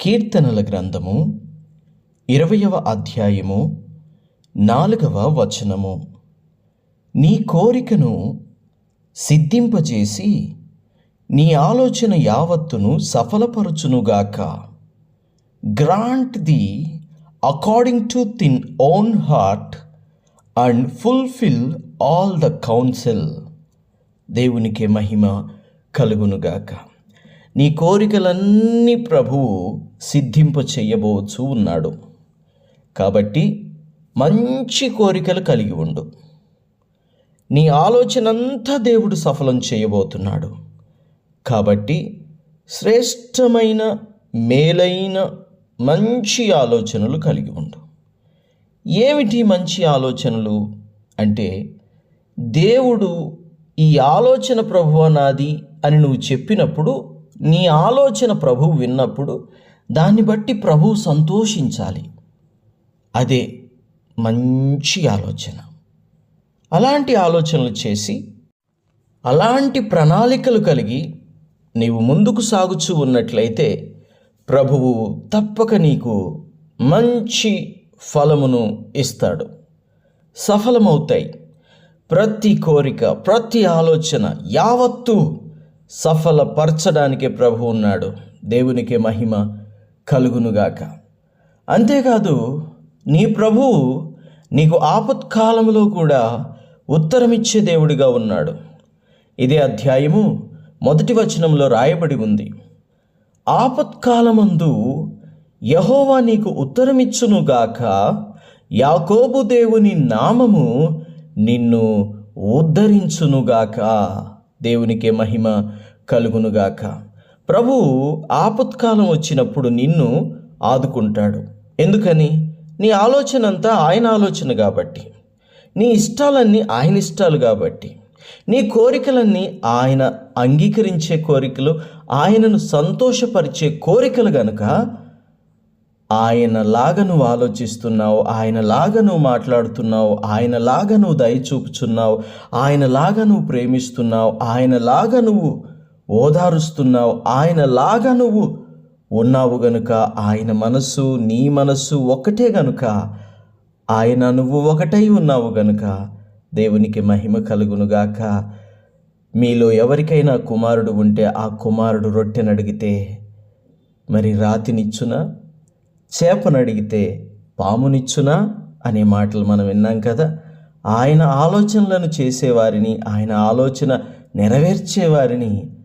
కీర్తనల గ్రంథము ఇరవయవ అధ్యాయము నాలుగవ వచనము. నీ కోరికను సిద్ధింపజేసి నీ ఆలోచన యావత్తును సఫలపరచునుగాక. Grant thee according to thine own heart and fulfil all the counsel దేవునికి మహిమ కలుగునుగాక. నీ కోరికలన్నీ ప్రభువు సిద్ధింప చెయ్యబోచు ఉన్నాడు. కాబట్టి మంచి కోరికలు కలిగి ఉండు. నీ ఆలోచనంతా దేవుడు సఫలం చేయబోతున్నాడు. కాబట్టి శ్రేష్టమైన మేలైన మంచి ఆలోచనలు కలిగి ఉండు. ఏమిటి మంచి ఆలోచనలు? అంటే దేవుడు ఈ ఆలోచన ప్రభువ నాది అని నువ్వు చెప్పినప్పుడు నీ ఆలోచన ప్రభువు విన్నప్పుడు దాన్ని బట్టి ప్రభువు సంతోషించాలి. అదే మంచి ఆలోచన. అలాంటి ఆలోచనలు చేసి అలాంటి ప్రణాళికలు కలిగి నీవు ముందుకు సాగుచూ ఉన్నట్లయితే ప్రభువు తప్పక నీకు మంచి ఫలమును ఇస్తాడు. సఫలమవుతాయి. ప్రతి కోరిక ప్రతి ఆలోచన యావత్తు సఫలపరచడానికే ప్రభు ఉన్నాడు. దేవునికి మహిమ కలుగునుగాక. అంతేకాదు నీ ప్రభువు నీకు ఆపత్కాలంలో కూడా ఉత్తరమిచ్చే దేవుడిగా ఉన్నాడు. ఇదే అధ్యాయము మొదటి వచనంలో రాయబడి ఉంది. ఆపత్కాలమందు యహోవా నీకు ఉత్తరమిచ్చునుగాక యాకోబు దేవుని నామము నిన్ను ఉద్ధరించునుగాక. దేవునికే మహిమ కలుగునుగాక. ప్రభు ఆపత్కాలం వచ్చినప్పుడు నిన్ను ఆదుకుంటాడు. ఎందుకని? నీ ఆలోచన అంతా ఆయన ఆలోచన కాబట్టి. నీ ఇష్టాలన్నీ ఆయన ఇష్టాలు కాబట్టి. నీ కోరికలన్నీ ఆయన అంగీకరించే కోరికలు ఆయనను సంతోషపరిచే కోరికలు గనుక ఆయనలాగా నువ్వు ఆలోచిస్తున్నావు ఆయనలాగా నువ్వు మాట్లాడుతున్నావు ఆయనలాగా నువ్వు దయ చూపుచున్నావు ఆయనలాగా నువ్వు ప్రేమిస్తున్నావు ఆయనలాగా నువ్వు ఓదారుస్తున్నావు ఆయనలాగా నువ్వు ఉన్నావు గనుక ఆయన మనస్సు నీ మనస్సు ఒకటే గనుక ఆయన నువ్వు ఒకటై ఉన్నావు గనుక దేవునికి మహిమ కలుగునుగాక. మీలో ఎవరికైనా కుమారుడు ఉంటే ఆ కుమారుడు రొట్టెనడిగితే మరి రాతినిచ్చునా? చేపను అడిగితే పామునిచ్చునా అనే మాటలు మనం విన్నాం కదా. ఆయన ఆలోచనలను చేసేవారిని ఆయన ఆలోచన నెరవేర్చేవారిని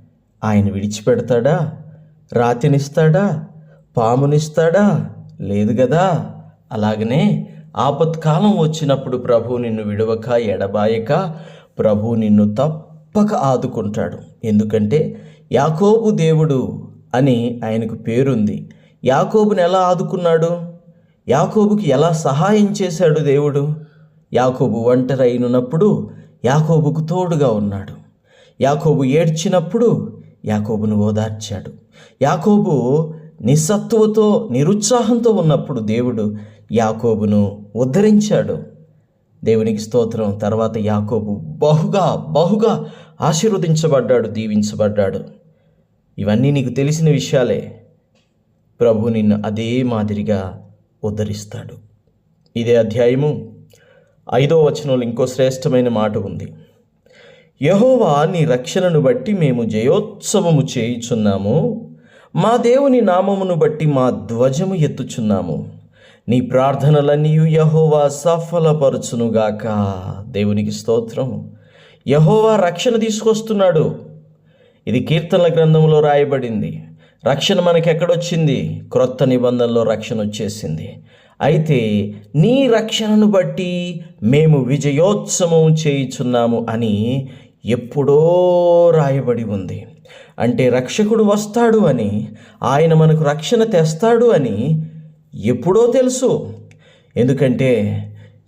ఆయన విడిచిపెడతాడా? రాతినిస్తాడా? పామునిస్తాడా? లేదు కదా అలాగనే ఆపత్కాలం వచ్చినప్పుడు ప్రభు నిన్ను విడవక ఎడబాయక ప్రభు నిన్ను తప్పక ఆదుకుంటాడు. ఎందుకంటే యాకోబు దేవుడు అని ఆయనకు పేరుంది. యాకోబుని ఎలా ఆదుకున్నాడు? యాకోబుకి ఎలా సహాయం చేశాడు దేవుడు? యాకోబు ఒంటరి అయినప్పుడు యాకోబుకు తోడుగా ఉన్నాడు. యాకోబు ఏడ్చినప్పుడు యాకోబును ఓదార్చాడు. యాకోబు నిస్సత్తువతో నిరుత్సాహంతో ఉన్నప్పుడు దేవుడు యాకోబును ఉద్ధరించాడు. దేవునికి స్తోత్రం. తర్వాత యాకోబు బహుగా బహుగా ఆశీర్వదించబడ్డాడు దీవించబడ్డాడు. ఇవన్నీ నీకు తెలిసిన విషయాలే. ప్రభు నిన్ను అదే మాదిరిగా ఉద్ధరిస్తాడు ఇదే అధ్యాయము ఐదో వచనంలో ఇంకో శ్రేష్టమైన మాట ఉంది. యహోవా నీ రక్షణను బట్టి మేము జయోత్సవము చేయుచున్నాము. మా దేవుని నామమును బట్టి మా ధ్వజము ఎత్తుచున్నాము. నీ ప్రార్థనలన్నీ యహోవా సఫలపరచునుగాక. దేవునికి స్తోత్రం. యహోవా రక్షణ తీసుకొస్తున్నాడు. ఇది కీర్తనల గ్రంథంలో రాయబడింది. రక్షణ మనకి ఎక్కడొచ్చింది క్రొత్త నిబంధనలో రక్షణ వచ్చేసింది. అయితే నీ రక్షణను బట్టి మేము విజయోత్సవం చేయుచున్నాము అని ఎప్పుడో రాయబడి ఉంది. అంటే రక్షకుడు వస్తాడు అని ఆయన మనకు రక్షణ తెస్తాడు అని ఎప్పుడో తెలుసు. ఎందుకంటే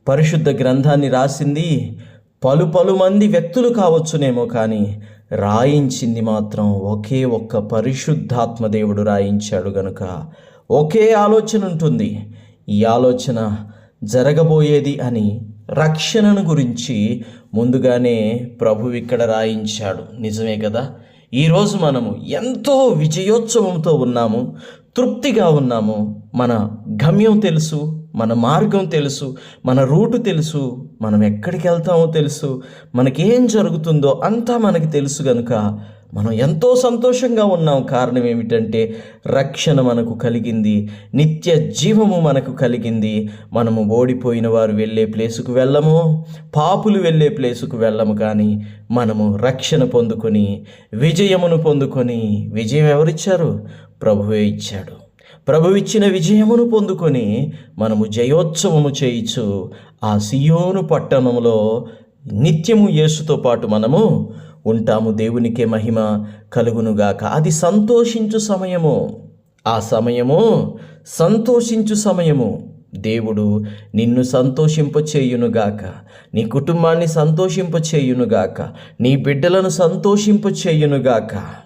పరిశుద్ధ గ్రంథాన్ని రాసింది పలు పలు మంది వ్యక్తులు కావచ్చునేమో కానీ రాయించింది మాత్రం ఒకే ఒక్క పరిశుద్ధాత్మ దేవుడు రాయించాడు గనుక ఒకే ఆలోచన ఉంటుంది. ఈ ఆలోచన జరగబోయేది అని రక్షణను గురించి ముందుగానే ప్రభు ఇక్కడ రాయించాడు. నిజమే కదా? ఈరోజు మనము ఎంతో విజయోత్సవంతో ఉన్నాము తృప్తిగా ఉన్నాము. మన గమ్యం తెలుసు మన మార్గం తెలుసు మన రూటు తెలుసు మనం ఎక్కడికి వెళ్తామో తెలుసు మనకేం జరుగుతుందో అంతా మనకి తెలుసు కనుక మనం ఎంతో సంతోషంగా ఉన్నాం. కారణం ఏమిటంటే రక్షణ మనకు కలిగింది నిత్య జీవము మనకు కలిగింది. మనము ఓడిపోయిన వారు వెళ్ళే ప్లేసుకు వెళ్ళము పాపులు వెళ్ళే ప్లేసుకు వెళ్ళము కానీ మనము రక్షణ పొందుకొని విజయమును పొందుకొని విజయం ఎవరిచ్చారు? ప్రభువే ఇచ్చాడు. ప్రభువిచ్చిన విజయమును పొందుకొని మనము జయోత్సవము చేయిచు ఆ సియోను పట్టణంలో నిత్యము యేసుతో పాటు మనము ఉంటాము. దేవునికే మహిమ కలుగునుగాక. అది సంతోషించు సమయము. ఆ సమయము సంతోషించు సమయము. దేవుడు నిన్ను సంతోషింపచేయునుగాక. నీ కుటుంబాన్ని సంతోషింపచేయునుగాక. నీ బిడ్డలను సంతోషింపచేయునుగాక.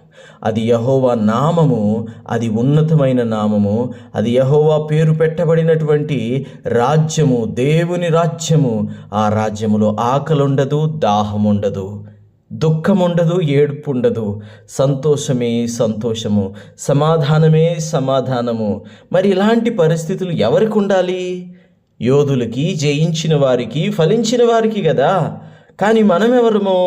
అది యహోవా నామము అది ఉన్నతమైన నామము అది యహోవా పేరు పెట్టబడినటువంటి రాజ్యము దేవుని రాజ్యము. ఆ రాజ్యములో ఆకలుండదు దాహముండదు దుఃఖముండదు ఏడుపుండదు. ఏడుపు ఉండదు సంతోషమే సంతోషము సమాధానమే సమాధానము. మరి ఇలాంటి పరిస్థితులు ఎవరికి ఉండాలి? యోధులకి జయించిన వారికి ఫలించిన వారికి కదా. కానీ మనమెవరము?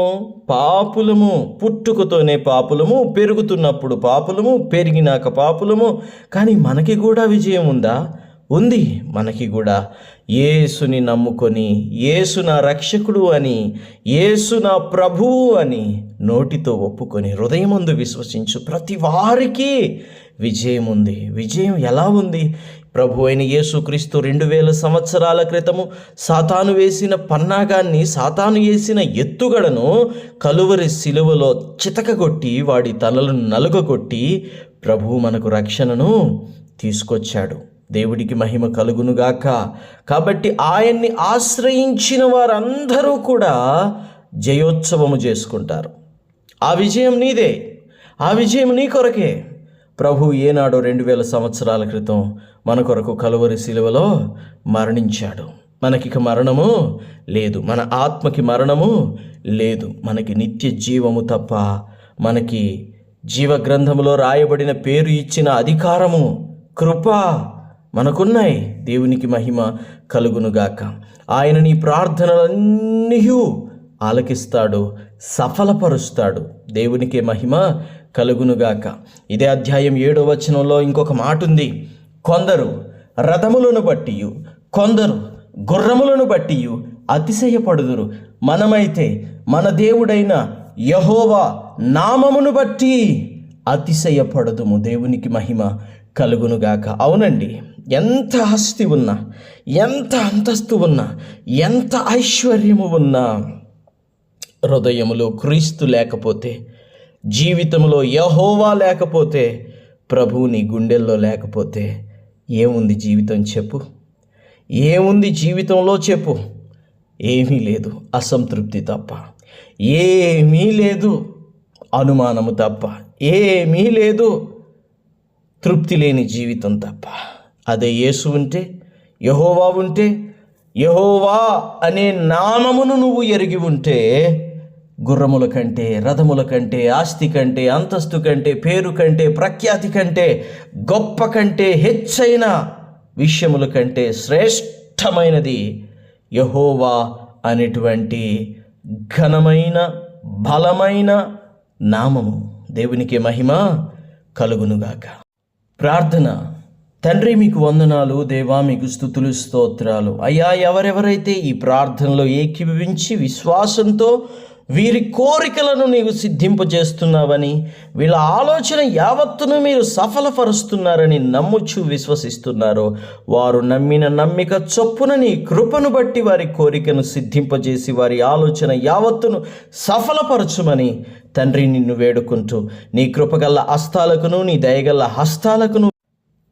పాపులము. పుట్టుకతోనే పాపులము పెరుగుతున్నప్పుడు పాపులము పెరిగినాక పాపులము. కానీ మనకి కూడా విజయం ఉందా? ఉంది మనకి కూడా. యేసుని నమ్ముకొని యేసు నా రక్షకుడు అని యేసు నా ప్రభువు అని నోటితో ఒప్పుకొని హృదయమందు విశ్వసించు ప్రతి వారికి విజయం ఉంది. విజయం ఎలా ఉంది? ప్రభు అయిన యేసుక్రీస్తు రెండు వేల సంవత్సరాల క్రితము సాతాను వేసిన పన్నాగాన్ని సాతాను వేసిన ఎత్తుగడను కలువరి శిలువలో చితకగొట్టి వాడి తలలను నలుగగొట్టి ప్రభువు మనకు రక్షణను తీసుకొచ్చాడు. దేవుడికి మహిమ కలుగునుగాక కాబట్టి ఆయన్ని ఆశ్రయించిన వారందరూ కూడా జయోత్సవము చేసుకుంటారు. ఆ విజయం నీదే. ఆ విజయం నీ కొరకే. ప్రభు ఏనాడో రెండు వేల సంవత్సరాల క్రితం మన కొరకు కలువరి శిలువలో మరణించాడు. మనకిక మరణము లేదు. మన ఆత్మకి మరణము లేదు. మనకి నిత్య జీవము తప్ప మనకి జీవ గ్రంథములో రాయబడిన పేరు ఇచ్చిన అధికారము కృప మనకున్నాయి. దేవునికి మహిమ కలుగునుగాక. ఆయన నీ ప్రార్థనలన్నీ ఆలకిస్తాడు సఫలపరుస్తాడు. దేవునికి మహిమ కలుగునుగాక. ఇదే అధ్యాయం ఏడో వచనంలో ఇంకొక మాట ఉంది కొందరు రథములను బట్టి కొందరు గుర్రములను బట్టి అతిశయపడుదురు. మనమైతే మన దేవుడైన యహోవా నామమును బట్టి అతిశయపడదుము. దేవునికి మహిమ కలుగునుగాక. అవునండి ఎంత ఆస్తి ఉన్నా ఎంత అంతస్తు ఉన్నా ఎంత ఐశ్వర్యము ఉన్నా హృదయములో క్రీస్తు లేకపోతే జీవితంలో యహోవా లేకపోతే ప్రభువు నీ గుండెల్లో లేకపోతే ఏముంది జీవితం చెప్పు? ఏముంది జీవితంలో చెప్పు? ఏమీ లేదు అసంతృప్తి తప్ప. ఏమీ లేదు అనుమానము తప్ప. ఏమీ లేదు తృప్తి లేని జీవితం తప్ప. అదే యేసు ఉంటే యహోవా ఉంటే యహోవా అనే నామమును నువ్వు ఎరిగి ఉంటే గుర్రముల కంటే రథముల కంటే ఆస్తి కంటే అంతస్తు కంటే పేరు కంటే ప్రఖ్యాతి కంటే గొప్ప కంటే హెచ్చైన విషయముల కంటే శ్రేష్టమైనది యహోవా అనేటువంటి ఘనమైన బలమైన నామము. దేవునికి మహిమ కలుగునుగాక. ప్రార్థన. తండ్రి మీకు వందనాలు. దేవా మీకు స్థుతులు స్తోత్రాలు. అయ్యా ఎవరెవరైతే ఈ ప్రార్థనలో ఏకీభవించి విశ్వాసంతో వీరి కోరికలను నీవు సిద్ధింపజేస్తున్నావని వీళ్ళ ఆలోచన యావత్తును మీరు సఫలపరుస్తున్నారని నమ్ముచు విశ్వసిస్తున్నారో వారు నమ్మిన నమ్మిక చొప్పున నీ కృపను బట్టి వారి కోరికను సిద్ధింపజేసి వారి ఆలోచన యావత్తును సఫలపరచుమని తండ్రి నిన్ను వేడుకుంటూ నీ కృపగల్ల హస్తాలకును నీ దయగల్ల హస్తాలకును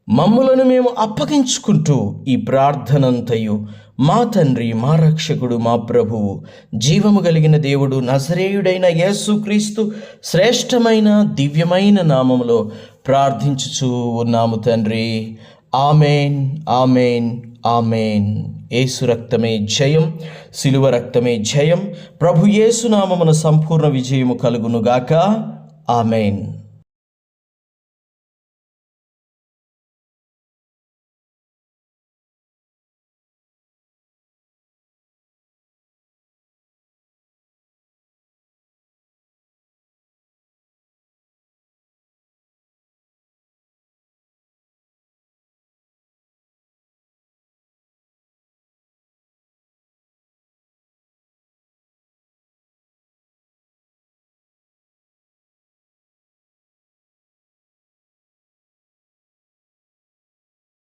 మమ్ములను మేము అప్పగించుకుంటూ ఈ ప్రార్థనంతయు మా తండ్రి మా రక్షకుడు మా ప్రభువు జీవము కలిగిన దేవుడు నజరేయుడైన యేసుక్రీస్తు శ్రేష్టమైన దివ్యమైన నామములో ప్రార్థించుచూ ఉన్నాము తండ్రి. Amen amen amen. యేసు రక్తమే జయం సిలువ రక్తమే జయం. ప్రభు యేసునామమున సంపూర్ణ విజయము కలుగునుగాక. ఆమెన్.